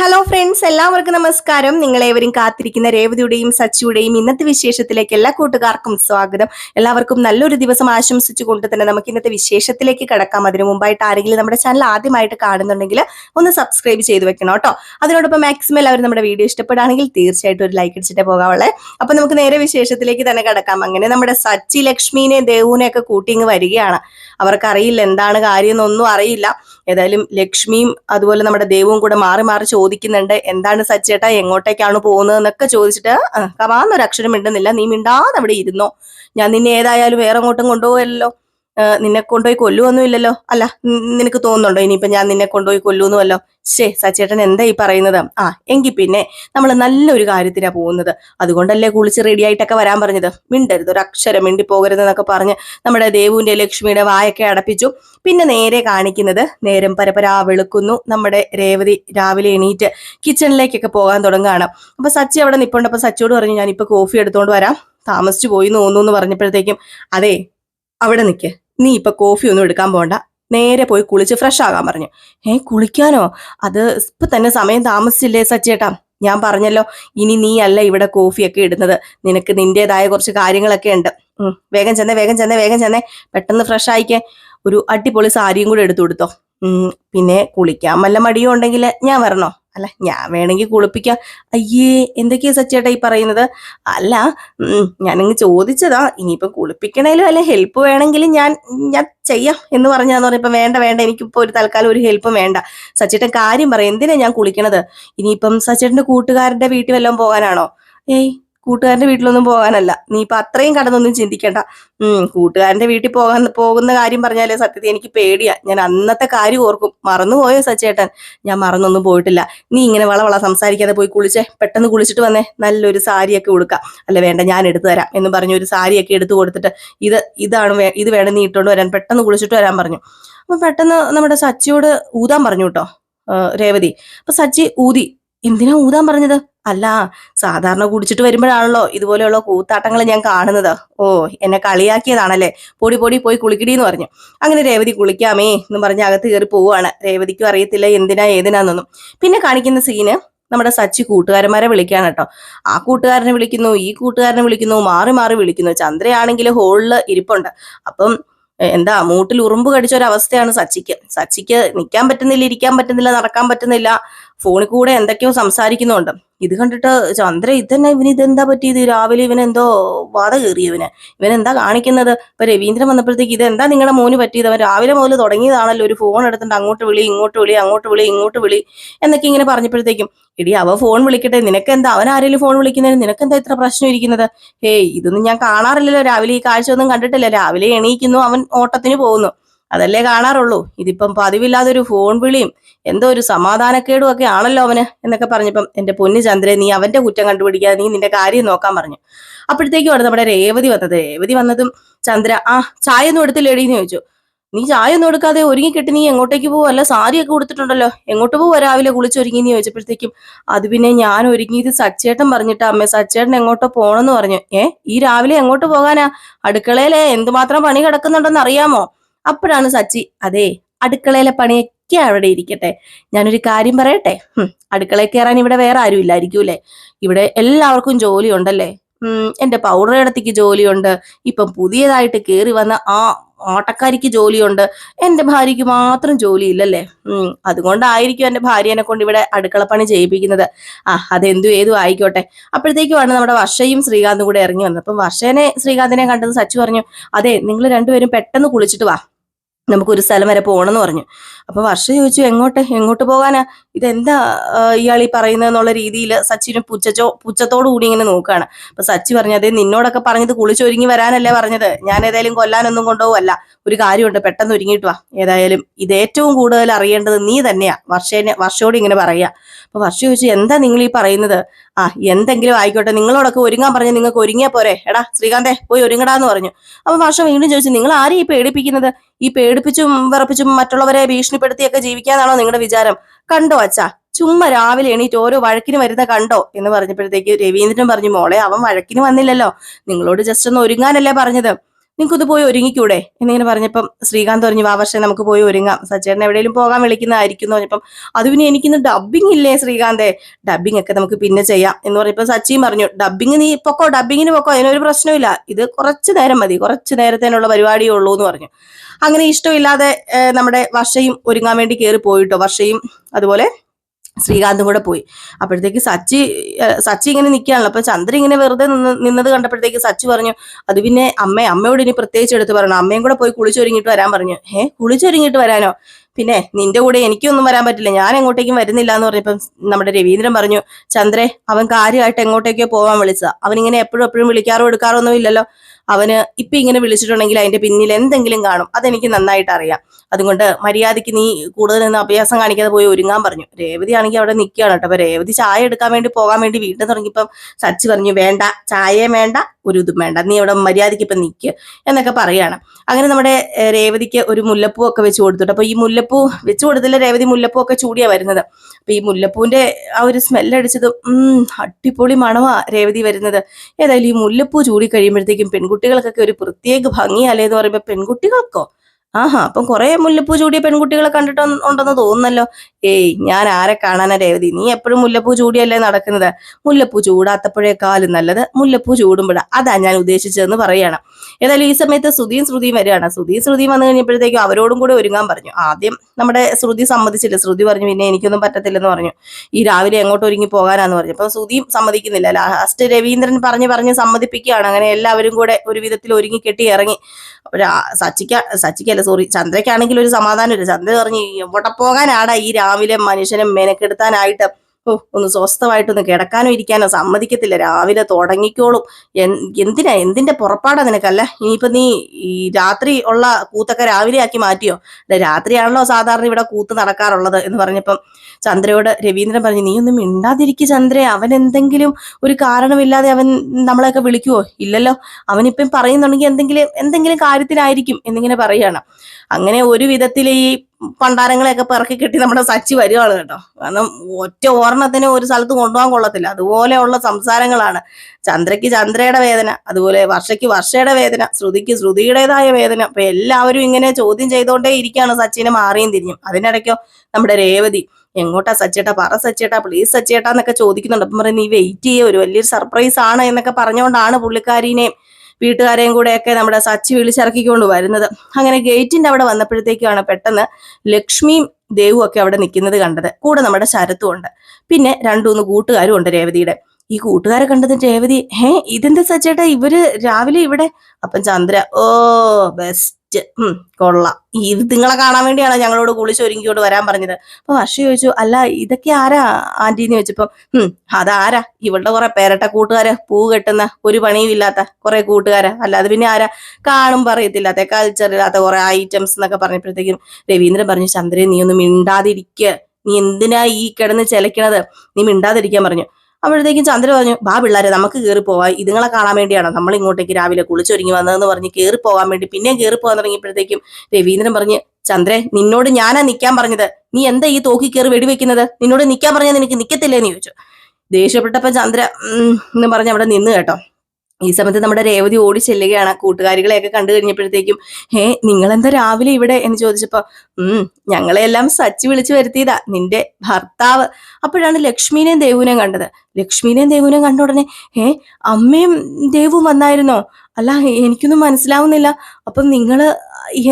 Hello friends എല്ലാവർക്കും നമസ്കാരം. നിങ്ങളേവരും കാത്തിരിക്കുന്ന രേവതിയുടെയും സച്ചിയുടെയും ഇന്നത്തെ വിശേഷത്തിലേക്ക് എല്ലാ കൂട്ടുകാർക്കും സ്വാഗതം. എല്ലാവർക്കും നല്ലൊരു ദിവസം ആശംസിച്ചുകൊണ്ട് തന്നെ നമുക്ക് ഇന്നത്തെ വിശേഷത്തിലേക്ക് കിടക്കാം. അതിനു മുമ്പായിട്ട് ആരെങ്കിലും നമ്മുടെ ചാനൽ ആദ്യമായിട്ട് കാണുന്നുണ്ടെങ്കിൽ ഒന്ന് സബ്സ്ക്രൈബ് ചെയ്ത് വെക്കണം കേട്ടോ. അതിനോടൊപ്പം മാക്സിമം എല്ലാവരും നമ്മുടെ വീഡിയോ ഇഷ്ടപ്പെടുകയാണെങ്കിൽ തീർച്ചയായിട്ടും ഒരു ലൈക്ക് അടിച്ചിട്ട് പോകാവുള്ളേ. അപ്പൊ നമുക്ക് നേരെ വിശേഷത്തിലേക്ക് തന്നെ കിടക്കാം. അങ്ങനെ നമ്മുടെ സച്ചി ലക്ഷ്മീനെ ദേവുവിനെ ഒക്കെ കൂട്ടി വരികയാണ്. അവർക്കറിയില്ല എന്താണ് കാര്യം എന്നൊന്നും അറിയില്ല. ഏതായാലും ലക്ഷ്മിയും അതുപോലെ നമ്മുടെ ദേവും കൂടെ മാറി മാറി ചോദിക്കുന്നുണ്ട് എന്താണ് സച്ചേട്ടാ എങ്ങോട്ടേക്കാണ് പോകുന്നത് എന്നൊക്കെ ചോദിച്ചിട്ട് "ആ, കമാന്നൊരു അക്ഷരം മിണ്ടുന്നില്ല നീ മിണ്ടാതെ അവിടെ ഇരുന്നോ? ഞാൻ നിന്നെ ഏതായാലും വേറെ അങ്ങോട്ടും കൊണ്ടുപോകല്ലോ. നിന്നെ കൊണ്ടുപോയി കൊല്ലുവൊന്നും ഇല്ലല്ലോ അല്ല നിനക്ക് തോന്നുന്നുണ്ടോ? ഇനിയിപ്പൊ ഞാൻ നിന്നെ കൊണ്ടുപോയി കൊല്ലുന്നുവല്ലോ ശേ സച്ചേട്ടൻ എന്താ ഈ പറയുന്നത്? ആ എങ്കിൽ പിന്നെ നമ്മൾ നല്ലൊരു കാര്യത്തിനാ പോകുന്നത്. അതുകൊണ്ടല്ലേ കുളിച്ച് റെഡി ആയിട്ടൊക്കെ വരാൻ പറഞ്ഞത്. മിണ്ടരുത് ഒരു അക്ഷരം മിണ്ടി പോകരുത് എന്നൊക്കെ പറഞ്ഞ് നമ്മുടെ ദേവുവിന്റെ ലക്ഷ്മിയുടെ വായൊക്കെ അടപ്പിച്ചു. പിന്നെ നേരെ കാണിക്കുന്നത് നേരം പരപരാ വെളുക്കുന്നു. നമ്മുടെ രേവതി രാവിലെ എണീറ്റ് കിച്ചണിലേക്കൊക്കെ പോകാൻ തുടങ്ങുകയാണ്. അപ്പൊ സച്ചി അവിടെ നിപ്പുണ്ട്. സച്ചിയോട് പറഞ്ഞു ഞാനിപ്പോ കോഫി എടുത്തോണ്ട് വരാം. താമസിച്ചു പോയി എന്ന് തോന്നുന്നു എന്ന് പറഞ്ഞപ്പോഴത്തേക്കും അതെ അവിടെ നിൽക്ക് നീ ഇപ്പൊ കോഫി ഒന്നും എടുക്കാൻ പോണ്ട. നേരെ പോയി കുളിച്ച് ഫ്രഷ് ആകാൻ പറഞ്ഞു. ഏ കുളിക്കാനോ? അത് ഇപ്പൊ തന്നെ സമയം താമസിച്ചില്ലേ സച്ചേട്ടാ ഞാൻ പറഞ്ഞല്ലോ ഇനി നീ അല്ല ഇവിടെ കോഫിയൊക്കെ ഇടുന്നത്. നിനക്ക് നിന്റേതായ കുറച്ച് കാര്യങ്ങളൊക്കെ ഉണ്ട്. വേഗം ചെന്നേ വേഗം ചെന്നേ വേഗം ചെന്നേ. പെട്ടെന്ന് ഫ്രഷ് ആയിക്കേ. ഒരു അടിപൊളി സാരിയും കൂടെ എടുത്തു കൊടുത്തോ. പിന്നെ കുളിക്കാൻ വല്ല മടിയും ഉണ്ടെങ്കിൽ ഞാൻ വരണോ? അല്ല ഞാൻ വേണമെങ്കിൽ കുളിപ്പിക്കാം. അയ്യേ എന്തൊക്കെയാ സച്ചേട്ടാ ഈ പറയുന്നത്? അല്ല ഞാനങ്ങ് ചോദിച്ചതാ. ഇനിയിപ്പം കുളിപ്പിക്കണേലും അല്ലെ ഹെൽപ്പ് വേണമെങ്കിൽ ഞാൻ ഞാൻ ചെയ്യാം എന്ന് പറഞ്ഞാന്ന് പറഞ്ഞപ്പോൾ വേണ്ട വേണ്ട. എനിക്കിപ്പോൾ ഒരു തൽക്കാലം ഒരു ഹെൽപ്പും വേണ്ട. സച്ചേട്ടൻ കാര്യം പറയും എന്തിനാ ഞാൻ കുളിക്കണത്? ഇനിയിപ്പം സച്ചേട്ടന്റെ കൂട്ടുകാരന്റെ വീട്ടിൽ വല്ലതും പോകാനാണോ? ഏയ് കൂട്ടുകാരന്റെ വീട്ടിലൊന്നും പോകാനല്ല. നീ ഇപ്പൊ അത്രയും കടന്നൊന്നും ചിന്തിക്കണ്ട. ഉം കൂട്ടുകാരന്റെ വീട്ടിൽ പോകാൻ പോകുന്ന കാര്യം പറഞ്ഞാലേ സത്യത്തിൽ എനിക്ക് പേടിയാ. ഞാൻ അന്നത്തെ കാര്യം ഓർക്കും. മറന്നുപോയോ സച്ചേട്ടൻ? ഞാൻ മറന്നൊന്നും പോയിട്ടില്ല. നീ ഇങ്ങനെ വളവള സംസാരിക്കാതെ പോയി കുളിച്ചേ. പെട്ടെന്ന് കുളിച്ചിട്ട് വന്നേ. നല്ലൊരു സാരിയൊക്കെ ഉടുക്കാം. അല്ല വേണ്ട ഞാൻ എടുത്തു തരാം എന്ന് പറഞ്ഞു ഒരു സാരിയൊക്കെ എടുത്തു കൊടുത്തിട്ട് ഇത് ഇതാണ് ഇത് വേണം നീ ഇട്ടോണ്ട് വരാൻ. പെട്ടെന്ന് കുളിച്ചിട്ട് വരാൻ പറഞ്ഞു. അപ്പൊ പെട്ടെന്ന് നമ്മുടെ സച്ചിയോട് ഊതാൻ പറഞ്ഞു കേട്ടോ. രേവതി. അപ്പൊ സച്ചി ഊതി. എന്തിനാ ഊതാൻ പറഞ്ഞത്? അല്ല സാധാരണ കുടിച്ചിട്ട് വരുമ്പോഴാണല്ലോ ഇതുപോലെയുള്ള കൂത്താട്ടങ്ങൾ ഞാൻ കാണുന്നത്. ഓ എന്നെ കളിയാക്കിയതാണല്ലേ? പൊടി പൊടി പോയി കുളിക്കടി എന്ന് പറഞ്ഞു. അങ്ങനെ രേവതി കുളിക്കാമേ എന്ന് പറഞ്ഞ് അകത്ത് കയറി പോവുകയാണ്. രേവതിക്കും അറിയത്തില്ല എന്തിനാ ഏതിനാന്നൊന്നും. പിന്നെ കാണിക്കുന്ന സീന് നമ്മുടെ സച്ചി കൂട്ടുകാരന്മാരെ വിളിക്കാണ് കേട്ടോ. ആ കൂട്ടുകാരനെ വിളിക്കുന്നു ഈ കൂട്ടുകാരനെ വിളിക്കുന്നു മാറി മാറി വിളിക്കുന്നു. ചന്ദ്രയാണെങ്കിൽ ഹോളിൽ ഇരിപ്പുണ്ട്. അപ്പം എന്താ മൂട്ടിൽ ഉറുമ്പ് കടിച്ച ഒരു അവസ്ഥയാണ് സച്ചിക്ക്. സച്ചിക്ക് നിൽക്കാൻ പറ്റുന്നില്ല ഇരിക്കാൻ പറ്റുന്നില്ല നടക്കാൻ പറ്റുന്നില്ല. ഫോണിൽ കൂടെ എന്തൊക്കെയോ സംസാരിക്കുന്നുണ്ട്. ഇത് കണ്ടിട്ട് ചന്ദ്ര ഇതന്നെ ഇവന് ഇതെന്താ പറ്റിയത്? രാവിലെ ഇവൻ എന്തോ വാത കയറി ഇവന്. ഇവൻ എന്താ കാണിക്കുന്നത്? ഇപ്പൊ രവീന്ദ്രൻ വന്നപ്പോഴത്തേക്ക് ഇത് എന്താ നിങ്ങളുടെ മോന് പറ്റിയത്? അവൻ രാവിലെ മുതൽ തുടങ്ങിയതാണല്ലോ ഒരു ഫോൺ എടുത്തിട്ട് അങ്ങോട്ട് വിളി ഇങ്ങോട്ട് വിളി അങ്ങോട്ട് വിളി ഇങ്ങോട്ട് വിളി എന്നൊക്കെ ഇങ്ങനെ പറഞ്ഞപ്പോഴത്തേക്കും എടി അവ ഫോൺ വിളിക്കട്ടെ നിനക്ക് എന്താ അവൻ ആരെങ്കിലും ഫോൺ വിളിക്കുന്നതിന് നിനക്ക് എന്താ ഇത്ര പ്രശ്നം ഇരിക്കുന്നത്? ഹേയ് ഇതൊന്നും ഞാൻ കാണാറില്ലല്ലോ രാവിലെ ഈ കാഴ്ച ഒന്നും കണ്ടിട്ടില്ല. രാവിലെ എണീക്കുന്നു അവൻ ഓട്ടത്തിന് പോകുന്നു. അതല്ലേ കാണാറുള്ളൂ. ഇതിപ്പം പതിവില്ലാതെ ഒരു ഫോൺ വിളിയും എന്തോ ഒരു സമാധാനക്കേടും ഒക്കെ ആണല്ലോ അവന് എന്നൊക്കെ പറഞ്ഞപ്പം എന്റെ പൊന്നു ചന്ദ്രൻ നീ അവന്റെ കുറ്റം കണ്ടുപിടിക്കാതെ നീ നിന്റെ കാര്യം നോക്കാൻ പറഞ്ഞു. അപ്പോഴത്തേക്കുമാണ് നമ്മുടെ രേവതി വന്നത്. രേവതി വന്നതും ചന്ദ്ര ആ ചായ ഒന്നും എടുത്തില്ലേടി? എന്ന് ചോദിച്ചു. നീ ചായ ഒന്നും എടുക്കാതെ ഒരുങ്ങി കെട്ടി നീ എങ്ങോട്ടേക്ക് പോകും അല്ല സാരിയൊക്കെ കൊടുത്തിട്ടുണ്ടല്ലോ എങ്ങോട്ട് പോകും രാവിലെ കുളിച്ചൊരുങ്ങി? എന്ന് ചോദിച്ചപ്പോഴത്തേക്കും അത് പിന്നെ ഞാൻ ഒരുങ്ങിയത് സച്ചേട്ടൻ പറഞ്ഞിട്ട് അമ്മ. സച്ചേട്ടൻ എങ്ങോട്ടോ പോണെന്ന് പറഞ്ഞു. ഏ ഈ രാവിലെ എങ്ങോട്ട് പോകാനാ? അടുക്കളയിലെ എന്തുമാത്രം പണി കിടക്കുന്നുണ്ടെന്ന് അറിയാമോ? അപ്പോഴാണ് സച്ചി അതെ അടുക്കളയിലെ പണിയൊക്കെ അവിടെ ഇരിക്കട്ടെ. ഞാനൊരു കാര്യം പറയട്ടെ? അടുക്കളയിൽ കയറാൻ ഇവിടെ വേറെ ആരും ഇല്ലായിരിക്കും ഇല്ലായിരിക്കൂലേ ഇവിടെ എല്ലാവർക്കും ജോലി ഉണ്ടല്ലേ എന്റെ പൗഡർ ഇടത്തേക്ക് ജോലിയുണ്ട്. ഇപ്പം പുതിയതായിട്ട് കയറി വന്ന ആ ഓട്ടക്കാരിക്ക് ജോലിയുണ്ട്. എന്റെ ഭാര്യയ്ക്ക് മാത്രം ജോലിയില്ലല്ലേ? അതുകൊണ്ടായിരിക്കും എന്റെ ഭാര്യനെ കൊണ്ട് ഇവിടെ അടുക്കള പണി ചെയ്യിപ്പിക്കുന്നത്. ആ അതെന്തു ഏതു ആയിക്കോട്ടെ. അപ്പോഴത്തേക്കുമാണ് നമ്മുടെ വർഷയും ശ്രീകാന്തും കൂടെ ഇറങ്ങി വന്നത്. അപ്പം വർഷേനെ ശ്രീകാന്തിനെ കണ്ടത് സച്ചു പറഞ്ഞു അതെ നിങ്ങൾ രണ്ടുപേരും പെട്ടെന്ന് കുളിച്ചിട്ട് വാ. നമുക്ക് ഒരു സ്ഥലം വരെ പോകണമെന്ന് പറഞ്ഞു. അപ്പൊ വർഷ ചോദിച്ചു എങ്ങോട്ട്? എങ്ങോട്ട് പോകാനാ? ഇതെന്താ ഇയാൾ ഈ പറയുന്നതെന്നുള്ള രീതിയിൽ സച്ചിനും പുച്ഛച്ചോ പുച്ഛത്തോടു കൂടി ഇങ്ങനെ നോക്കുകയാണ്. അപ്പൊ സച്ചി പറഞ്ഞത് നിന്നോടൊക്കെ പറഞ്ഞത് കുളിച്ചൊരുങ്ങി വരാനല്ലേ പറഞ്ഞത്. ഞാൻ ഏതായാലും കൊല്ലാനൊന്നും കൊണ്ടുപോകല്ല ഒരു കാര്യമുണ്ട് പെട്ടെന്ന് ഒരുങ്ങിയിട്ട് വാ. ഏതായാലും ഇത് ഏറ്റവും കൂടുതൽ അറിയേണ്ടത് നീ തന്നെയാ. വർഷേനെ വർഷയോട് ഇങ്ങനെ പറയാ അപ്പൊ വർഷ ചോദിച്ചു എന്താ നിങ്ങൾ ഈ പറയുന്നത്? ആ എന്തെങ്കിലും ആയിക്കോട്ടെ. നിങ്ങളോടൊക്കെ ഒരുങ്ങാൻ പറഞ്ഞു നിങ്ങൾക്ക് ഒരുങ്ങിയാ പോരെ. എടാ ശ്രീകാന്തേ പോയി ഒരുങ്ങടാന്ന് പറഞ്ഞു. അപ്പൊ വർഷം വീണ്ടും ചോദിച്ചു നിങ്ങൾ ആരെയും ഈ പേടിപ്പിക്കുന്നത്? ഈ പേടിപ്പിച്ചും വിറപ്പിച്ചും മറ്റുള്ളവരെ ഭീഷണിപ്പെടുത്തിയൊക്കെ ജീവിക്കാന്നാണോ നിങ്ങളുടെ വിചാരം? കണ്ടോ അച്ഛാ ചുമ്മാ രാവിലെ എണീറ്റ് ഓരോ വഴക്കിന് വരുന്ന കണ്ടോ? എന്ന് പറഞ്ഞപ്പോഴത്തേക്ക് രവീന്ദ്രൻ പറഞ്ഞു മോളെ അവൻ വഴക്കിന് വന്നില്ലല്ലോ. നിങ്ങളോട് ജസ്റ്റ് ഒന്ന് ഒരുങ്ങാനല്ലേ പറഞ്ഞത്. നിങ്ങൾക്കൊന്ന് പോയി ഒരുങ്ങിക്കൂടെ? എന്നിങ്ങനെ പറഞ്ഞപ്പം ശ്രീകാന്ത് പറഞ്ഞു വാ വർഷം നമുക്ക് പോയി ഒരുങ്ങാം. സച്ചേട്ടൻ എവിടെയെങ്കിലും പോകാൻ വിളിക്കുന്നതായിരിക്കും എന്ന് പറഞ്ഞപ്പം അത് പിന്നെ എനിക്കിന്ന് ഡബിങ് ഇല്ലേ ശ്രീകാന്തേ? ഡബ്ബിംഗ് ഒക്കെ നമുക്ക് പിന്നെ ചെയ്യാം. എന്ന് പറഞ്ഞപ്പോൾ സച്ചിയും പറഞ്ഞു ഡബിങ് നീ പൊക്കോ? ഡബ്ബിങ്ങിന് പൊക്കോ? അതിനൊരു പ്രശ്നമില്ല. ഇത് കുറച്ച് നേരം മതി. കുറച്ച് നേരത്തേനുള്ള പരിപാടിയേ ഉള്ളൂ എന്ന് പറഞ്ഞു. അങ്ങനെ ഇഷ്ടമില്ലാതെ നമ്മുടെ വർഷയും ഒരുങ്ങാൻ വേണ്ടി കയറി പോയിട്ടോ? വർഷയും അതുപോലെ ശ്രീകാന്തും കൂടെ പോയി. അപ്പോഴത്തേക്ക് സച്ചി സച്ചി ഇങ്ങനെ നിൽക്കുകയാണല്ലോ. അപ്പൊ ചന്ദ്ര ഇങ്ങനെ വെറുതെ നിന്ന് നിന്നത് കണ്ടപ്പോഴത്തേക്ക് സച്ചി പറഞ്ഞു അത് പിന്നെ അമ്മ അമ്മയോട് ഇനി പ്രത്യേകിച്ച് എടുത്ത് പറഞ്ഞു അമ്മയും കൂടെ പോയി കുളിച്ചൊരുങ്ങിയിട്ട് വരാൻ പറഞ്ഞു. ഏഹ് കുളിച്ചൊരുങ്ങിയിട്ട് വരാനോ? പിന്നെ നിന്റെ കൂടെ എനിക്കൊന്നും വരാൻ പറ്റില്ല. ഞാൻ എങ്ങോട്ടേക്കും വരുന്നില്ല എന്ന് പറഞ്ഞപ്പം നമ്മുടെ രവീന്ദ്രൻ പറഞ്ഞു ചന്ദ്രേ അവൻ കാര്യമായിട്ട് എങ്ങോട്ടേക്കോ പോവാൻ വിളിച്ചതാ. അവൻ ഇങ്ങനെ എപ്പോഴും എപ്പോഴും വിളിക്കാറോ എടുക്കാറോ ഒന്നും ഇല്ലല്ലോ. അവന് ഇപ്പൊ ഇങ്ങനെ വിളിച്ചിട്ടുണ്ടെങ്കിൽ അതിന്റെ പിന്നിൽ എന്തെങ്കിലും കാണും. അതെനിക്ക് നന്നായിട്ട് അറിയാം. അതുകൊണ്ട് മര്യാദയ്ക്ക് നീ കൂടുതൽ നിന്ന് അഭ്യാസം കാണിക്കാതെ പോയി ഒരുങ്ങാൻ പറഞ്ഞു. രേവതി ആണെങ്കിൽ അവിടെ നിൽക്കുകയാണ് കേട്ടോ. അപ്പൊ രേവതി ചായ എടുക്കാൻ വേണ്ടി പോകാൻ വേണ്ടി വീട്ടിൽ തുടങ്ങിയപ്പം സച്ചി പറഞ്ഞു വേണ്ട ചായയും വേണ്ട ഒരു ഇതും വേണ്ട. നീ അവിടെ മര്യാദയ്ക്ക് ഇപ്പം നിൽക്കുക എന്നൊക്കെ പറയുകയാണ്. അങ്ങനെ നമ്മുടെ രേവതിക്ക് ഒരു മുല്ലപ്പൂ ഒക്കെ വെച്ച് കൊടുത്തിട്ട് അപ്പൊ ഈ മുല്ലപ്പൂ വെച്ച് കൊടുത്തില്ല. രേവതി മുല്ലപ്പൂ ഒക്കെ ചൂടിയാ വരുന്നത്. അപ്പൊ ഈ മുല്ലപ്പൂവിന്റെ ആ ഒരു സ്മെല്ലടിച്ചത് ഉം അടിപൊളി മണമാ രേവതി വരുന്നത്. ഏതായാലും ഈ മുല്ലപ്പൂ ചൂടി കഴിയുമ്പോഴത്തേക്കും പെൺകുട്ടികൾക്കൊക്കെ ഒരു പ്രത്യേക ഭംഗിയല്ലേ എന്ന് പറയുമ്പോ പെൺകുട്ടികൾക്കോ? ആഹാ അപ്പം കുറെ മുല്ലപ്പൂ ചൂടിയ പെൺകുട്ടികളെ കണ്ടിട്ട് ഉണ്ടെന്ന് തോന്നുന്നല്ലോ. ഏയ് ഞാൻ ആരെ കാണാനാ രേവതി? നീ എപ്പോഴും മുല്ലപ്പൂ ചൂടിയല്ലേ നടക്കുന്നത്? മുല്ലപ്പൂ ചൂടാത്തപ്പോഴേക്കാളും നല്ലത് മുല്ലപ്പൂ ചൂടുമ്പോഴാ. അതാ ഞാൻ ഉദ്ദേശിച്ചതെന്ന് പറയണം. ഏതായാലും ഈ സമയത്ത് ശ്രുതിയും ശ്രുതിയും വരികയാണ്. ശ്രുതിയും ശ്രുതിയും വന്നു കഴിഞ്ഞപ്പോഴത്തേക്കും അവരോടും കൂടെ ഒരുങ്ങാൻ പറഞ്ഞു. ആദ്യം നമ്മുടെ ശ്രുതി സമ്മതിച്ചില്ല. ശ്രുതി പറഞ്ഞു പിന്നെ എനിക്കൊന്നും പറ്റത്തില്ലെന്ന് പറഞ്ഞു. ഈ രാവിലെ എങ്ങോട്ട് ഒരുങ്ങി പോകാനാന്ന് പറഞ്ഞു. അപ്പൊ ശ്രുതിയും സമ്മതിക്കുന്നില്ല. ലാസ്റ്റ് രവീന്ദ്രൻ പറഞ്ഞ് പറഞ്ഞ് സമ്മതിപ്പിക്കുകയാണ്. അങ്ങനെ എല്ലാവരും കൂടെ ഒരു വിധത്തിൽ ഒരുങ്ങി കെട്ടി ഇറങ്ങി. അപ്പൊ സച്ചിക്ക സച്ചിക്കല്ല സോറി ചന്ദ്രയ്ക്കാണെങ്കിൽ ഒരു സമാധാനമില്ല. ചന്ദ്ര പറഞ്ഞു എവിടെ പോകാനാടാ ഈ രാവിലെ മനുഷ്യനെ മെനക്കെടുത്താനായിട്ട്? ഒന്ന് സ്വസ്ഥമായിട്ടൊന്ന് കിടക്കാനോ ഇരിക്കാനോ സമ്മതിക്കത്തില്ല. രാവിലെ തുടങ്ങിക്കോളും. എന്തിനാ? എന്തിന്റെ പുറപ്പാടാ നിനക്കല്ല? ഇനിയിപ്പൊ നീ ഈ രാത്രി ഉള്ള കൂത്തൊക്കെ രാവിലെ ആക്കി മാറ്റിയോ? രാത്രിയാണല്ലോ സാധാരണ ഇവിടെ കൂത്ത് നടക്കാറുള്ളത് എന്ന് പറഞ്ഞപ്പം ചന്ദ്രയോട് രവീന്ദ്രൻ പറഞ്ഞു നീ ഒന്നും മിണ്ടാതിരിക്കുക ചന്ദ്ര. അവൻ എന്തെങ്കിലും ഒരു കാരണമില്ലാതെ അവൻ നമ്മളെയൊക്കെ വിളിക്കുവോ? ഇല്ലല്ലോ. അവനിപ്പം പറയുന്നുണ്ടെങ്കിൽ എന്തെങ്കിലും എന്തെങ്കിലും കാര്യത്തിനായിരിക്കും എന്നിങ്ങനെ പറയുകയാണ്. അങ്ങനെ ഒരു വിധത്തിൽ ഈ പണ്ടാരങ്ങളെയൊക്കെ പിറക്കി കെട്ടി നമ്മുടെ സച്ചി വരികയാണ് കേട്ടോ. കാരണം ഒറ്റ ഓർണത്തിന് ഒരു സ്ഥലത്ത് കൊണ്ടുപോകാൻ കൊള്ളത്തില്ല. അതുപോലെയുള്ള സംസാരങ്ങളാണ്. ചന്ദ്രയ്ക്ക് ചന്ദ്രയുടെ വേദന അതുപോലെ വർഷയ്ക്ക് വർഷയുടെ വേദന ശ്രുതിക്ക് ശ്രുതിയുടേതായ വേദന. അപ്പൊ എല്ലാവരും ഇങ്ങനെ ചോദ്യം ചെയ്തുകൊണ്ടേ ഇരിക്കുകയാണ് സച്ചിനെ മാറിയും തിരിഞ്ഞും. അതിനിടയ്ക്കോ നമ്മുടെ രേവതി എങ്ങോട്ടാ സച്ചേട്ടാ? പറ സച്ചേട്ടാ പ്ലീസ് സച്ചേട്ടാ എന്നൊക്കെ ചോദിക്കുന്നുണ്ട്. അപ്പം പറയും നീ വെയിറ്റ് ചെയ്യേ. ഒരു വലിയൊരു സർപ്രൈസ് ആണ് എന്നൊക്കെ പറഞ്ഞുകൊണ്ടാണ് പുള്ളിക്കാരിനെയും വീട്ടുകാരെയും കൂടെയൊക്കെ നമ്മുടെ സച്ചി വിളിച്ചിറക്കിക്കൊണ്ട് വരുന്നത്. അങ്ങനെ ഗേറ്റിന്റെ അവിടെ വന്നപ്പോഴത്തേക്കാണ് പെട്ടെന്ന് ലക്ഷ്മിയും ദേവും ഒക്കെ അവിടെ നിൽക്കുന്നത് കണ്ടത്. കൂടെ നമ്മുടെ ശരത്തും ഉണ്ട്. പിന്നെ രണ്ടുമൂന്ന് കൂട്ടുകാരും ഉണ്ട് രേവതിയുടെ. ഈ കൂട്ടുകാരെ കണ്ടത് രേവതി ഹേ ഇതെന്താ സച്ചേട്ടാ? ഇവർ രാവിലെ ഇവിടെ? അപ്പം ചന്ദ്ര. ഓ ബെസ്റ്റ്. ഉം കൊള്ളാം. ഇത് നിങ്ങളെ കാണാൻ വേണ്ടിയാണ് ഞങ്ങളോട് കുളിച്ചൊരുങ്ങിയോട് വരാൻ പറഞ്ഞത്. അപ്പൊ വർഷ ചോദിച്ചു അല്ല ഇതൊക്കെ ആരാ ആന്റി എന്ന് ചോദിച്ചപ്പം ഉം അതാരാ? ഇവളുടെ കുറെ പേരട്ട കൂട്ടുകാര് പൂ കെട്ടുന്ന ഒരു പണിയും ഇല്ലാത്ത കുറെ കൂട്ടുകാരെ. അല്ലാതെ പിന്നെ ആരാ? കാണും പറയത്തില്ലാത്ത കൾച്ചർ ഇല്ലാത്ത കുറെ ഐറ്റംസ് എന്നൊക്കെ പറഞ്ഞപ്പോഴത്തേക്കും രവീന്ദ്രൻ പറഞ്ഞു ചന്ദ്രൻ നീ ഒന്ന് മിണ്ടാതിരിക്കുക നീ എന്തിനാ ഈ കിടന്ന് ചിലക്കണത് നീ മിണ്ടാതിരിക്കാൻ പറഞ്ഞു. അപ്പോഴത്തേക്കും ചന്ദ്ര പറഞ്ഞു ബാ പിള്ളേരെ നമുക്ക് കയറി പോവാം. ഇതുങ്ങളെ കാണാൻ വേണ്ടിയാണോ നമ്മൾ ഇങ്ങോട്ടേക്ക് രാവിലെ കുളിച്ചൊരുങ്ങി വന്നതെന്ന് പറഞ്ഞ് കയറി പോകാൻ വേണ്ടി പിന്നെയും കയറി പോകാൻ തുടങ്ങിയപ്പോഴത്തേക്കും രവീന്ദ്രൻ പറഞ്ഞ് ചന്ദ്രേ നിന്നോട് ഞാനാ നിൽക്കാൻ പറഞ്ഞത്. നീ എന്താ ഈ തോക്കി കയറി വെടിവെക്കുന്നത്? നിന്നോട് നിൽക്കാൻ പറഞ്ഞാൽ നിനക്ക് നിൽക്കത്തില്ലേന്ന് ചോദിച്ചു. ദേഷ്യപ്പെട്ടപ്പോൾ ചന്ദ്ര എന്ന് പറഞ്ഞ് അവിടെ നിന്ന് കേട്ടോ. ഈ സമയത്ത് നമ്മുടെ രേവതി ഓടി ചെല്ലുകയാണ്. കൂട്ടുകാരികളെയൊക്കെ കണ്ടു കഴിഞ്ഞപ്പോഴത്തേക്കും ഹേ നിങ്ങളെന്താ രാവിലെ ഇവിടെ? എന്ന് ചോദിച്ചപ്പോ ഉം ഞങ്ങളെല്ലാം സച്ചി വിളിച്ചു വരുത്തിയതാ നിന്റെ ഭർത്താവ്. അപ്പോഴാണ് ലക്ഷ്മീനെയും ദേവുവിനെയും കണ്ടത്. ലക്ഷ്മീനെയും ദേവുവിനെയും കണ്ട ഉടനെ ഏ അമ്മയും ദേവും വന്നായിരുന്നോ? അല്ല എനിക്കൊന്നും മനസ്സിലാവുന്നില്ല. അപ്പം നിങ്ങൾ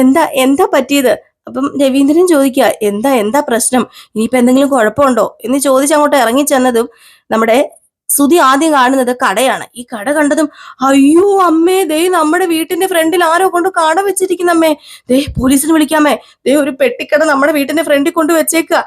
എന്താ എന്താ പറ്റിയത്? അപ്പം രവീന്ദ്രൻ ചോദിക്കുക എന്താ എന്താ പ്രശ്നം? ഇനിയിപ്പോ എന്തെങ്കിലും കുഴപ്പമുണ്ടോ? എന്ന് ചോദിച്ച് അങ്ങോട്ട് ഇറങ്ങിച്ചെന്നതും നമ്മുടെ സുധി ആദ്യം കാണുന്നത് കടയാണ്. ഈ കട കണ്ടതും അയ്യോ അമ്മേ ദേ നമ്മുടെ വീട്ടിന്റെ ഫ്രണ്ടിൽ ആരോ കൊണ്ട് കട വെച്ചിരിക്കുന്ന അമ്മേ ദേ പോലീസിന് വിളിക്കാമേ. ദേ ഒരു പെട്ടിക്കട നമ്മുടെ വീട്ടിന്റെ ഫ്രണ്ടിൽ കൊണ്ട് വെച്ചേക്കുക.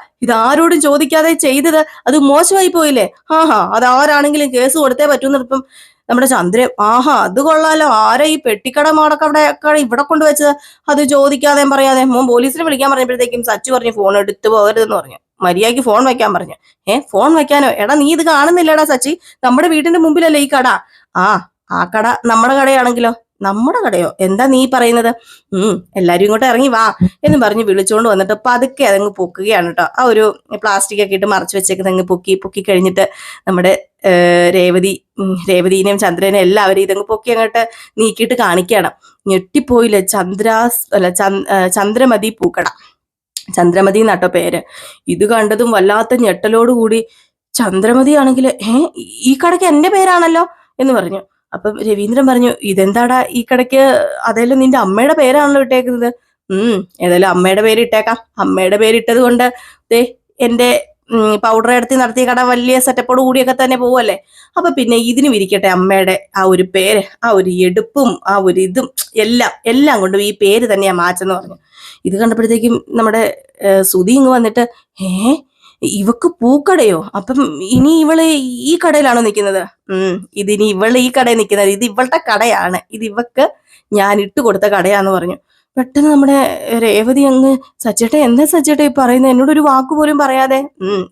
ആരോടും ചോദിക്കാതെ ചെയ്തത് അത് മോശമായി പോയില്ലേ? ആഹാ അത് ആരാണെങ്കിലും കേസ് കൊടുത്തേ പറ്റൂന്ന് ഇപ്പം നമ്മുടെ ചന്ദ്രൻ ആഹാ അത് കൊള്ളാലോ. ആരാ ഈ പെട്ടിക്കട മാടൊക്കെ അവിടെ ഇവിടെ കൊണ്ടുവച്ചത്? അത് ചോദിക്കാതെ പറയാതെ മോൻ പോലീസിനെ വിളിക്കാൻ പറഞ്ഞപ്പോഴത്തേക്കും സച്ചു പറഞ്ഞു ഫോൺ എടുത്തു പോകരുതെന്ന് പറഞ്ഞു. മര്യാദയ്ക്ക് ഫോൺ വെക്കാൻ പറഞ്ഞു. ഏ ഫോൺ വെക്കാനോ? എടാ നീ ഇത് കാണുന്നില്ലടാ സച്ചി. നമ്മുടെ വീടിന്റെ മുമ്പിലല്ലേ ഈ കട? ആ ആ കട നമ്മുടെ കടയാണെങ്കിലോ. നമ്മുടെ കടയോ? എന്താ നീ പറയുന്നത്? ഉം എല്ലാരും ഇങ്ങോട്ട് ഇറങ്ങി വാ എന്ന് പറഞ്ഞ് വിളിച്ചുകൊണ്ട് വന്നിട്ട് പതുക്കെ അതങ്ങ് പൊക്കുകയാണ് കേട്ടോ ആ ഒരു പ്ലാസ്റ്റിക് ഒക്കെ ഇട്ട് മറച്ചു വെച്ചേക്കുന്നത് അങ്ങ് പൊക്കി പൊക്കി കഴിഞ്ഞിട്ട് നമ്മുടെ രേവതി രേവതിനെയും ചന്ദ്രനെയും എല്ലാവരും ഇതങ്ങ് പൊക്കി അങ്ങോട്ട് നീക്കിയിട്ട് കാണിക്കുകയാണ്. ഞെട്ടിപ്പോയില്ലേ? ചന്ദ്രാസ് അല്ല ചന്ദ്രമതി പൂക്കട. ചന്ദ്രമതി എന്നാട്ടോ പേര്. ഇത് കണ്ടതും വല്ലാത്ത ഞെട്ടലോടുകൂടി ചന്ദ്രമതി ആണെങ്കിൽ ഏ ഈ കടയ്ക്ക് എന്റെ പേരാണല്ലോ? എന്ന് പറഞ്ഞു. അപ്പം രവീന്ദ്രൻ പറഞ്ഞു ഇതെന്താടാ ഈ കടയ്ക്ക് അതേലും നിന്റെ അമ്മയുടെ പേരാണല്ലോ ഇട്ടേക്കുന്നത്. ഉം ഏതായാലും അമ്മയുടെ പേര് ഇട്ടേക്കാം. അമ്മയുടെ പേരിട്ടത് കൊണ്ട് ദേ എന്റെ പൗഡർ എടുത്ത് നടത്തിയ കട വലിയ സെറ്റപ്പോട് കൂടിയൊക്കെ തന്നെ പോവല്ലേ? അപ്പൊ പിന്നെ ഇതിനും ഇരിക്കട്ടെ അമ്മയുടെ ആ ഒരു പേര് ആ ഒരു എടുപ്പും ആ ഒരു ഇതും എല്ലാം എല്ലാം കൊണ്ടും ഈ പേര് തന്നെയാ മാച്ചെന്ന് പറഞ്ഞു. ഇത് കണ്ടപ്പോഴത്തേക്കും നമ്മുടെ ഏഹ്, സുധി ഇങ്ങ് വന്നിട്ട് ഏ ഇവക്ക് പൂക്കടയോ? അപ്പം ഇനി ഇവൾ ഈ കടയിലാണോ നിൽക്കുന്നത്? ഉം ഇതിനി ഇവൾ ഈ കടയിൽ നിൽക്കുന്നത്. ഇത് ഇവളുടെ കടയാണ്. ഇത് ഇവക്ക് ഞാൻ ഇട്ട് കൊടുത്ത കടയാന്ന് പറഞ്ഞു. പെട്ടെന്ന് നമ്മുടെ രേവതി അങ്ങ് സച്ചേട്ട എന്താ സച്ചേട്ട ഈ പറയുന്നത് എന്നോട് ഒരു വാക്ക് പോലും പറയാതെ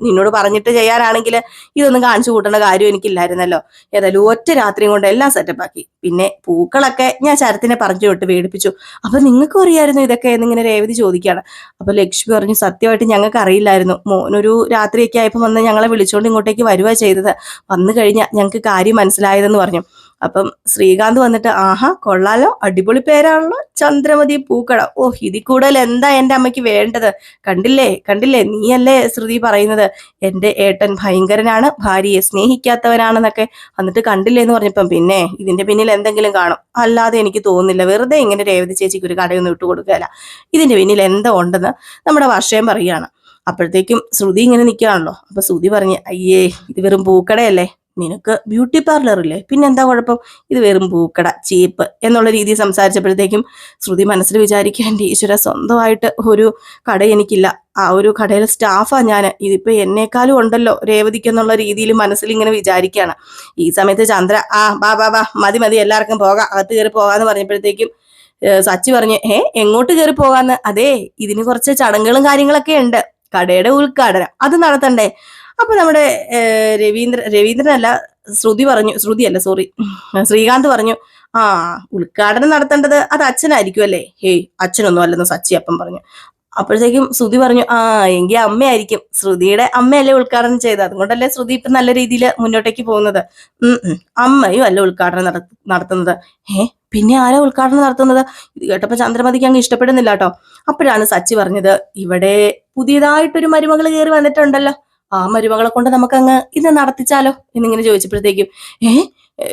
നിന്നോട് പറഞ്ഞിട്ട് ചെയ്യാനാണെങ്കിൽ ഇതൊന്നും കാണിച്ചു കൂട്ടേണ്ട കാര്യം എനിക്കില്ലായിരുന്നല്ലോ. ഏതായാലും ഒറ്റ രാത്രിയും കൊണ്ട് എല്ലാം സെറ്റപ്പ് ആക്കി. പിന്നെ പൂക്കളൊക്കെ ഞാൻ ശരത്തിനെ പറഞ്ഞു വിട്ട് പേടിപ്പിച്ചു. അപ്പൊ നിങ്ങൾക്കും അറിയായിരുന്നു ഇതൊക്കെ എന്നിങ്ങനെ രേവതി ചോദിക്കുകയാണ്. അപ്പൊ ലക്ഷ്മി പറഞ്ഞു സത്യമായിട്ട് ഞങ്ങൾക്ക് അറിയില്ലായിരുന്നു. മോനൊരു രാത്രിയൊക്കെ ആയപ്പോൾ വന്ന് ഞങ്ങളെ വിളിച്ചുകൊണ്ട് ഇങ്ങോട്ടേക്ക് വരുവാ ചെയ്തത്. വന്നു കഴിഞ്ഞാൽ ഞങ്ങൾക്ക് കാര്യം മനസ്സിലായതെന്ന് പറഞ്ഞു. അപ്പം ശ്രീകാന്ത് വന്നിട്ട് ആഹാ കൊള്ളാലോ. അടിപൊളി പേരാണല്ലോ. ചന്ദ്രമതി പൂക്കട ഓ ഇതിൽ കൂടുതൽ എന്താ എന്റെ അമ്മയ്ക്ക് വേണ്ടത്? കണ്ടില്ലേ? കണ്ടില്ലേ? നീയല്ലേ ശ്രുതി പറയുന്നത്? എന്റെ ഏട്ടൻ ഭയങ്കരനാണ് ഭാര്യയെ സ്നേഹിക്കാത്തവനാണെന്നൊക്കെ എന്നിട്ട് കണ്ടില്ലേ എന്ന് പറഞ്ഞപ്പം പിന്നെ ഇതിന്റെ പിന്നിൽ എന്തെങ്കിലും കാണും. അല്ലാതെ എനിക്ക് തോന്നുന്നില്ല. വെറുതെ ഇങ്ങനെ രേവതി ചേച്ചിക്ക് ഒരു കടയൊന്നും ഇട്ട് കൊടുക്കുകയല്ല. ഇതിന്റെ പിന്നിൽ എന്തോ ഉണ്ടെന്ന് നമ്മുടെ വർഷയം പറയുകയാണ്. അപ്പോഴത്തേക്കും ശ്രുതി ഇങ്ങനെ നിൽക്കുകയാണല്ലോ. അപ്പൊ ശ്രുതി പറഞ്ഞ് അയ്യേ ഇത് വെറും പൂക്കടയല്ലേ? നിനക്ക് ബ്യൂട്ടി പാർലർ ഇല്ലേ? പിന്നെന്താ കുഴപ്പം? ഇത് വെറും പൂക്കട ചീപ്പ് എന്നുള്ള രീതിയിൽ സംസാരിച്ചപ്പോഴത്തേക്കും ശ്രുതി മനസ്സിൽ വിചാരിക്കാൻ ഈശ്വര സ്വന്തമായിട്ട് ഒരു കട എനിക്കില്ല. ആ ഒരു കടയിലെ സ്റ്റാഫാണ് ഞാൻ ഇതിപ്പോൾ എന്നേക്കാളും ഉണ്ടല്ലോ രേവതിക്ക് എന്നുള്ള രീതിയിൽ മനസ്സിൽ ഇങ്ങനെ വിചാരിക്കുകയാണ്. ഈ സമയത്ത് ചന്ദ്ര ആ ബാ ബാ ബാ മതി മതി എല്ലാവർക്കും പോകാം. അകത്ത് കയറി പോകാന്ന് പറഞ്ഞപ്പോഴത്തേക്കും സച്ചി പറഞ്ഞ് ഏ എങ്ങോട്ട് കയറി പോകാന്ന് അതെ ഇതിന് കുറച്ച് ചടങ്ങുകളും കാര്യങ്ങളൊക്കെ ഉണ്ട്. കടയുടെ ഉദ്ഘാടനം. അത് നടത്തണ്ടേ? അപ്പൊ നമ്മുടെ രവീന്ദ്ര രവീന്ദ്രനല്ല ശ്രുതി പറഞ്ഞു ശ്രുതി അല്ല സോറി ശ്രീകാന്ത് പറഞ്ഞു ആ ഉദ്ഘാടനം നടത്തേണ്ടത് അത് അച്ഛനായിരിക്കും അല്ലേ? ഹേയ് അച്ഛനൊന്നും അല്ലെന്ന് സച്ചി അപ്പം പറഞ്ഞു. അപ്പോഴത്തേക്കും ശ്രുതി പറഞ്ഞു ആ എങ്കിൽ അമ്മയായിരിക്കും. ശ്രുതിയുടെ അമ്മയല്ലേ ഉദ്ഘാടനം ചെയ്തത്. അതുകൊണ്ടല്ലേ ശ്രുതി ഇപ്പൊ നല്ല രീതിയിൽ മുന്നോട്ടേക്ക് പോകുന്നത്. അമ്മയും അല്ല ഉദ്ഘാടനം നടത്തുന്നത്. ഏ പിന്നെ ആരാ ഉദ്ഘാടനം നടത്തുന്നത്? ഇത് കേട്ടപ്പോ ചന്ദ്രമതിക്ക് അങ്ങ് ഇഷ്ടപ്പെടുന്നില്ല കേട്ടോ. അപ്പോഴാണ് സച്ചി പറഞ്ഞത് ഇവിടെ പുതിയതായിട്ടൊരു മരുമകൾ കയറി വന്നിട്ടുണ്ടല്ലോ. ആ മരുമകളെ കൊണ്ട് നമുക്കങ്ങ് ഇത് നടത്തിച്ചാലോ എന്നിങ്ങനെ ചോദിച്ചപ്പോഴത്തേക്കും ഏ,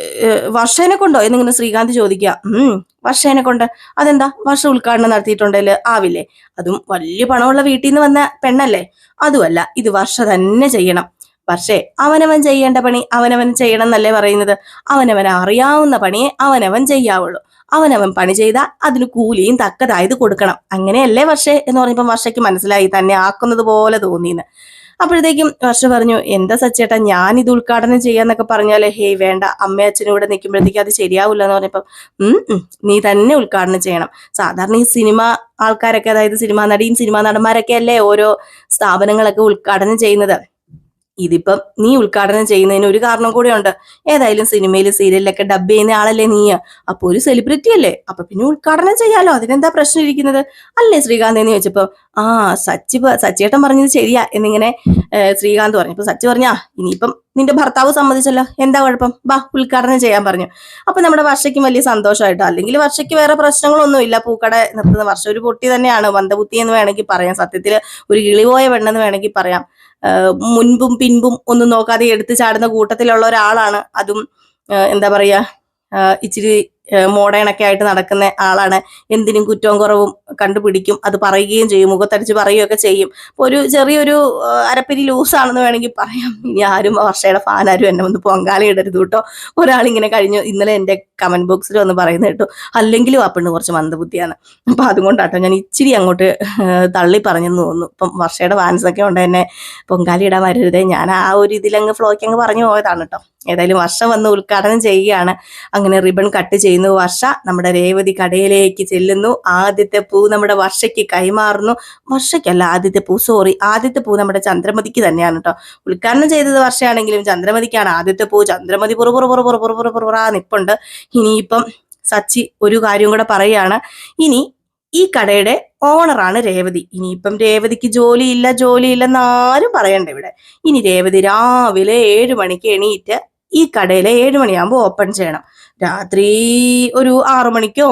വർഷേനെ കൊണ്ടോ? എന്നിങ്ങനെ ശ്രീകാന്ത് ചോദിക്കുക ഉം വർഷേനെ കൊണ്ട്. അതെന്താ? വർഷ ഉദ്ഘാടനം നടത്തിയിട്ടുണ്ടെങ്കിൽ ആവില്ലേ? അതും വലിയ പണമുള്ള വീട്ടിൽ നിന്ന് വന്ന പെണ്ണല്ലേ? അതുമല്ല ഇത് വർഷ തന്നെ ചെയ്യണം. പക്ഷേ അവനവൻ ചെയ്യേണ്ട പണി അവനവൻ ചെയ്യണം എന്നല്ലേ പറയുന്നത്? അവനവൻ അറിയാവുന്ന പണിയെ അവനവൻ ചെയ്യാവുള്ളൂ. അവനവൻ പണി ചെയ്താൽ അതിന് കൂലിയും തക്കതായത് കൊടുക്കണം. അങ്ങനെയല്ലേ വർഷേ എന്ന് പറഞ്ഞപ്പോൾ വർഷയ്ക്ക് മനസ്സിലായി തന്നെ ആക്കുന്നത് പോലെ തോന്നിയെന്ന് അപ്പോഴത്തേക്കും വർഷ പറഞ്ഞു എന്താ സച്ചേട്ടാ ഞാൻ ഇത് ഉദ്ഘാടനം ചെയ്യാന്നൊക്കെ പറഞ്ഞാലേ ഹേയ് വേണ്ട അമ്മ അച്ഛനും ഇവിടെ നിൽക്കുമ്പോഴത്തേക്ക് അത് ശരിയാവില്ല എന്ന് പറഞ്ഞപ്പം നീ തന്നെ ഉദ്ഘാടനം ചെയ്യണം. സാധാരണ ഈ സിനിമ ആൾക്കാരൊക്കെ അതായത് സിനിമാ നടിയും സിനിമാ നടന്മാരൊക്കെ അല്ലേ ഓരോ സ്ഥാപനങ്ങളൊക്കെ ഉദ്ഘാടനം ചെയ്യുന്നത്? ഇതിപ്പം നീ ഉദ്ഘാടനം ചെയ്യുന്നതിന് ഒരു കാരണം കൂടെ ഉണ്ട്. ഏതായാലും സിനിമയിൽ സീരിയലിലൊക്കെ ഡബ് ചെയ്യുന്ന ആളല്ലേ നീ അപ്പൊ ഒരു സെലിബ്രിറ്റി അല്ലേ? അപ്പൊ പിന്നെ ഉദ്ഘാടനം ചെയ്യാലോ? അതിനെന്താ പ്രശ്നം ഇരിക്കുന്നത്? അല്ലേ ശ്രീകാന്ത് എന്ന് ചോദിച്ചപ്പോ ആ സച്ചി സച്ചിയേട്ടൻ പറഞ്ഞത് ശരിയാ എന്നിങ്ങനെ ശ്രീകാന്ത് പറഞ്ഞു. അപ്പൊ സച്ചി പറഞ്ഞാ ഇനിയിപ്പം നിന്റെ ഭർത്താവ് സമ്മതിച്ചല്ലോ. എന്താ കുഴപ്പം? ബാ ഉദ്ഘാടനം ചെയ്യാൻ പറഞ്ഞു. അപ്പൊ നമ്മുടെ വർഷയ്ക്കും വലിയ സന്തോഷമായിട്ടോ? അല്ലെങ്കിൽ വർഷയ്ക്ക് വേറെ പ്രശ്നങ്ങളൊന്നും ഇല്ല പൂക്കട നിർത്തുന്ന വർഷം ഒരു പൊട്ടി തന്നെയാണ്. മന്ദബുദ്ധി എന്ന് വേണമെങ്കിൽ പറയാം. സത്യത്തിൽ ഒരു കിളിപോയ പെണ്ണെന്ന് വേണമെങ്കിൽ പറയാം. മുൻപും പിൻപും ഒന്നും നോക്കാതെ എടുത്തു ചാടുന്ന കൂട്ടത്തിലുള്ള ഒരാളാണ്. അതും എന്താ പറയാ ഇച്ചിരി മോഡേൺ ഒക്കെ ആയിട്ട് നടക്കുന്ന ആളാണ്. എന്തിനും കുറ്റവും കുറവും കണ്ടുപിടിക്കും. അത് പറയുകയും ചെയ്യും. മുഖത്തടിച്ച് പറയുകയൊക്കെ ചെയ്യും. അപ്പൊ ഒരു ചെറിയൊരു അരപ്പിരി ലൂസാണെന്ന് വേണമെങ്കിൽ പറയാം. ഇനി ആരും വർഷയുടെ ഫാൻ ആരും എന്നെ ഒന്ന് പൊങ്കാല ഇടരുത് കേട്ടോ. ഒരാളിങ്ങനെ കഴിഞ്ഞു. ഇന്നലെ എന്റെ കമന്റ് ബോക്സിൽ വന്ന് പറയുന്നത് കേട്ടോ. അല്ലെങ്കിലും ആ പെണ്ണ് കുറച്ച് മന്ദബുദ്ധിയാണ് അപ്പോൾ അതുകൊണ്ടാട്ടോ ഞാൻ ഇച്ചിരി അങ്ങോട്ട് തള്ളി പറഞ്ഞെന്ന് തോന്നുന്നു. ഇപ്പം വർഷയുടെ ഫാൻസൊക്കെ ഉണ്ട് എന്നെ പൊങ്കാലി ഇടാൻ വരരുതേ. ഞാൻ ആ ഒരു ഇതിലങ്ങ് ഫ്ലോയ്ക്ക് അങ്ങ് പറഞ്ഞു പോയതാണ് കേട്ടോ. ഏതായാലും വർഷ വന്ന് ഉദ്ഘാടനം ചെയ്യുകയാണ്. അങ്ങനെ റിബൺ കട്ട് ചെയ്യുന്നു. വർഷ നമ്മുടെ രേവതി കടയിലേക്ക് ചെല്ലുന്നു. ആദ്യത്തെ പൂ നമ്മുടെ വർഷയ്ക്ക് കൈമാറുന്നു. വർഷയ്ക്കല്ല ആദ്യത്തെ പൂ സോറി ആദ്യത്തെ പൂ നമ്മുടെ ചന്ദ്രമതിക്ക് തന്നെയാണ് കേട്ടോ ഉദ്ഘാടനം ചെയ്തത് വർഷയാണെങ്കിലും ചന്ദ്രമതിക്കാണ്. ആദ്യത്തെ പൂ ചന്ദ്രമതി പുറ പുറ പുറ പുറ പുറ പുറ പുറ നിപ്പുണ്ട്. ഇനിയിപ്പം സച്ചി ഒരു കാര്യം കൂടെ പറയുകയാണ്. ഇനി ഈ കടയുടെ ഓണറാണ് രേവതി. ഇനിയിപ്പം രേവതിക്ക് ജോലിയില്ല ജോലിയില്ലെന്ന് ആരും പറയണ്ട ഇവിടെ. ഇനി രേവതി രാവിലെ ഏഴ് മണിക്ക് എണീറ്റ് ഈ കടയിലെ ഏഴ് മണിയാകുമ്പോൾ ഓപ്പൺ ചെയ്യണം. രാത്രി ഒരു ആറു മണിക്കോ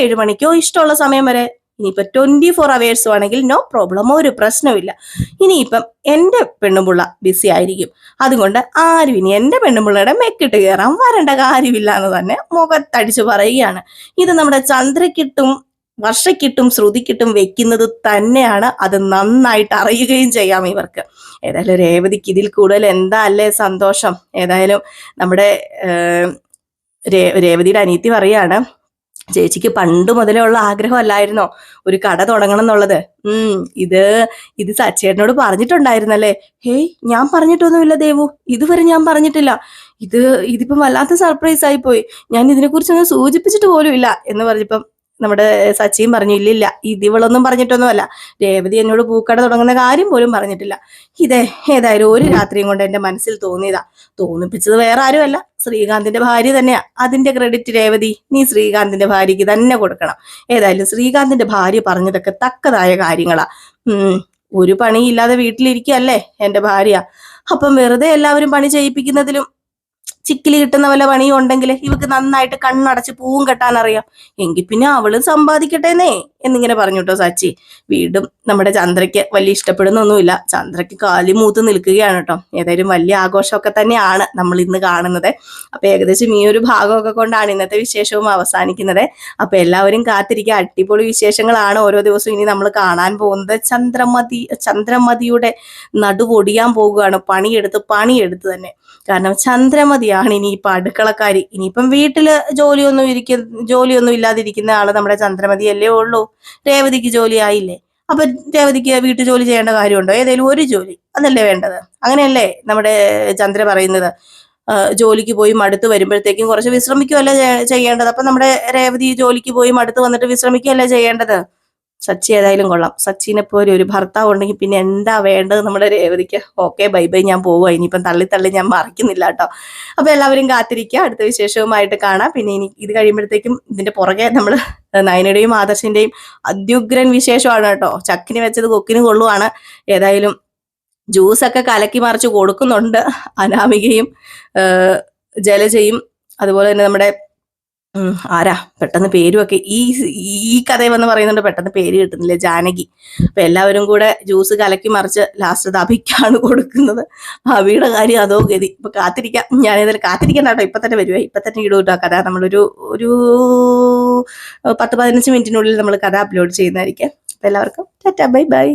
ഏഴ് മണിക്കോ ഇഷ്ടമുള്ള സമയം വരെ. ഇനിയിപ്പോ ട്വന്റി ഫോർ അവേഴ്സും ആണെങ്കിൽ നോ പ്രോബ്ലം ഒരു പ്രശ്നമില്ല ഇനിയിപ്പം എന്റെ പെണ്ണുപിള്ള ബിസി ആയിരിക്കും. അതുകൊണ്ട് ആരും ഇനി എന്റെ പെണ്ണുപിള്ളയുടെ മെക്കിട്ട് കയറാൻ വരേണ്ട കാര്യമില്ല എന്ന് തന്നെ മുഖത്തടിച്ച് പറയുകയാണ്. ഇത് നമ്മുടെ ചന്ദ്രക്കിട്ടും വർഷക്കിട്ടും ശ്രുതിക്കിട്ടും വെക്കുന്നത് തന്നെയാണ് അത് നന്നായിട്ട് അറിയുകയും ചെയ്യാം ഇവർക്ക്. ഏതായാലും രേവതിക്ക് ഇതിൽ കൂടുതൽ എന്താ അല്ലേ സന്തോഷം? ഏതായാലും നമ്മുടെ രേവതിയുടെ അനീതി പറയാണ് ചേച്ചിക്ക് പണ്ട് മുതലേ ഉള്ള ആഗ്രഹമല്ലായിരുന്നോ? ഒരു കട തുടങ്ങണം എന്നുള്ളത്. ഉം ഇത് ഇത് സച്ചേട്ടനോട് പറഞ്ഞിട്ടുണ്ടായിരുന്നല്ലേ? ഹേയ് ഞാൻ പറഞ്ഞിട്ടൊന്നുമില്ല ദേവു. ഇതുവരെ ഞാൻ പറഞ്ഞിട്ടില്ല. ഇത് ഇതിപ്പം വല്ലാത്ത സർപ്രൈസ് ആയി പോയി ഞാൻ ഇതിനെക്കുറിച്ചൊന്നും സൂചിപ്പിച്ചിട്ട് പോലും ഇല്ല എന്ന് പറഞ്ഞപ്പം നമ്മുടെ സച്ചിയും പറഞ്ഞു ഇല്ലില്ല ഇത് ഇവളൊന്നും പറഞ്ഞിട്ടൊന്നുമല്ല. രേവതി എന്നോട് പൂക്കട തുടങ്ങുന്ന കാര്യം പോലും പറഞ്ഞിട്ടില്ല. ഇതേ ഏതായാലും ഒരു രാത്രിയും കൊണ്ട് എന്റെ മനസ്സിൽ തോന്നിയതാ. തോന്നിപ്പിച്ചത് വേറെ ആരുമല്ല. ശ്രീകാന്തിന്റെ ഭാര്യ തന്നെയാ. അതിന്റെ ക്രെഡിറ്റ് രേവതി നീ ശ്രീകാന്തിന്റെ ഭാര്യയ്ക്ക് തന്നെ കൊടുക്കണം. ഏതായാലും ശ്രീകാന്തിന്റെ ഭാര്യ പറഞ്ഞതൊക്കെ തക്കതായ കാര്യങ്ങളാ. ഉം ഒരു പണിയില്ലാതെ വീട്ടിലിരിക്കുകയല്ലേ എന്റെ ഭാര്യ? അപ്പം വെറുതെ എല്ലാവരും പണി ചെയ്യിപ്പിക്കുന്നതിലും ചിക്കിലി കിട്ടുന്ന വല്ല പണിയും ഉണ്ടെങ്കിൽ ഇവക്ക് നന്നായിട്ട് കണ്ണടച്ച് പൂവും കെട്ടാൻ അറിയാം. എങ്കിൽ പിന്നെ അവൾ സമ്പാദിക്കട്ടേന്നേ. എന്നിങ്ങനെ പറഞ്ഞു കേട്ടോ സച്ചി. വീണ്ടും നമ്മുടെ ചന്ദ്രയ്ക്ക് വലിയ ഇഷ്ടപ്പെടുന്നൊന്നുമില്ല. ചന്ദ്രയ്ക്ക് കാലി മൂത്ത് നിൽക്കുകയാണ് കേട്ടോ ഏതായാലും വലിയ ആഘോഷമൊക്കെ തന്നെയാണ് നമ്മൾ ഇന്ന് കാണുന്നത്. അപ്പൊ ഏകദേശം ഈ ഒരു ഭാഗമൊക്കെ കൊണ്ടാണ് ഇന്നത്തെ വിശേഷവും അവസാനിക്കുന്നത്. അപ്പൊ എല്ലാവരും കാത്തിരിക്കുക. അടിപൊളി വിശേഷങ്ങളാണ് ഓരോ ദിവസവും ഇനി നമ്മൾ കാണാൻ പോകുന്നത്. ചന്ദ്രമതി ചന്ദ്രമതിയുടെ നടുവൊടിയാൻ പോകുകയാണ്. പണിയെടുത്ത് പണിയെടുത്ത് തന്നെ. കാരണം ചന്ദ്രമതിയാണ് ഇനി ഇനിയിപ്പൊ അടുക്കളക്കാരി. ഇനിയിപ്പം വീട്ടിൽ ജോലിയൊന്നും ഇരിക്ക ജോലിയൊന്നും ഇല്ലാതിരിക്കുന്ന ആൾ നമ്മുടെ ചന്ദ്രമതി അല്ലേ ഉള്ളൂ. രേവതിക്ക് ജോലി ആയില്ലേ അപ്പൊ രേവതിക്ക് വീട്ടു ജോലി ചെയ്യേണ്ട കാര്യമുണ്ടോ? ഏതെങ്കിലും ഒരു ജോലി അതല്ലേ വേണ്ടത്? അങ്ങനെയല്ലേ നമ്മുടെ ചന്ദ്ര പറയുന്നത്. ജോലിക്ക് പോയി മടുത്ത് വരുമ്പോഴത്തേക്കും കുറച്ച് വിശ്രമിക്കുകയല്ലേ ചെയ്യേണ്ടത്? അപ്പൊ നമ്മുടെ രേവതി ജോലിക്ക് പോയി മടുത്ത് വന്നിട്ട് വിശ്രമിക്കുകയല്ലേ ചെയ്യേണ്ടത്? സച്ചി ഏതായാലും കൊള്ളാം. സച്ചിനെ പോലെ ഒരു ഭർത്താവ് ഉണ്ടെങ്കിൽ പിന്നെ എന്താ വേണ്ടത് നമ്മുടെ രേവതിക്ക്? ഓക്കെ ബൈ ബൈ ഞാൻ പോവുക ഇനിയിപ്പം തള്ളി തള്ളി ഞാൻ മറിക്കുന്നില്ല കേട്ടോ. അപ്പൊ എല്ലാവരും കാത്തിരിക്കുക. അടുത്ത വിശേഷവുമായിട്ട് കാണാം. പിന്നെ ഇനി ഇത് കഴിയുമ്പോഴത്തേക്കും ഇതിന്റെ പുറകെ നമ്മൾ നയനയുടെയും ആദർശിന്റെയും അത്യുഗ്രൻ വിശേഷമാണ് കേട്ടോ. ചക്കിന് വെച്ചത് കൊക്കിന് കൊള്ളുവാണ്. ഏതായാലും ജ്യൂസൊക്കെ കലക്കി മറിച്ച് കൊടുക്കുന്നുണ്ട്. അനാമികയും ജലജയും അതുപോലെ തന്നെ നമ്മുടെ ആരാ? പെട്ടെന്ന് പേരുമൊക്കെ ഈ ഈ കഥയെന്ന് പറയുന്നുണ്ട് പെട്ടെന്ന് പേര് കിട്ടുന്നില്ല. ജാനകി. അപ്പൊ എല്ലാവരും കൂടെ ജ്യൂസ് കലക്കി മറിച്ച് ലാസ്റ്റ് അത് അഭിക്കാണ് കൊടുക്കുന്നത്. അവിയുടെ കാര്യം അതോ ഗതി. ഇപ്പൊ കാത്തിരിക്കാം. ഞാനേതായാലും കാത്തിരിക്കണ്ട കേട്ടോ. ഇപ്പൊ തന്നെ വരുവേ. ഇപ്പൊ തന്നെ ഇടും കേട്ടോ കഥ. നമ്മളൊരു ഒരു പത്ത് പതിനഞ്ച് മിനിറ്റിനുള്ളിൽ നമ്മൾ കഥ അപ്ലോഡ് ചെയ്യുന്നതായിരിക്കും. അപ്പൊ എല്ലാവർക്കും ടാറ്റാ ബൈ ബൈ.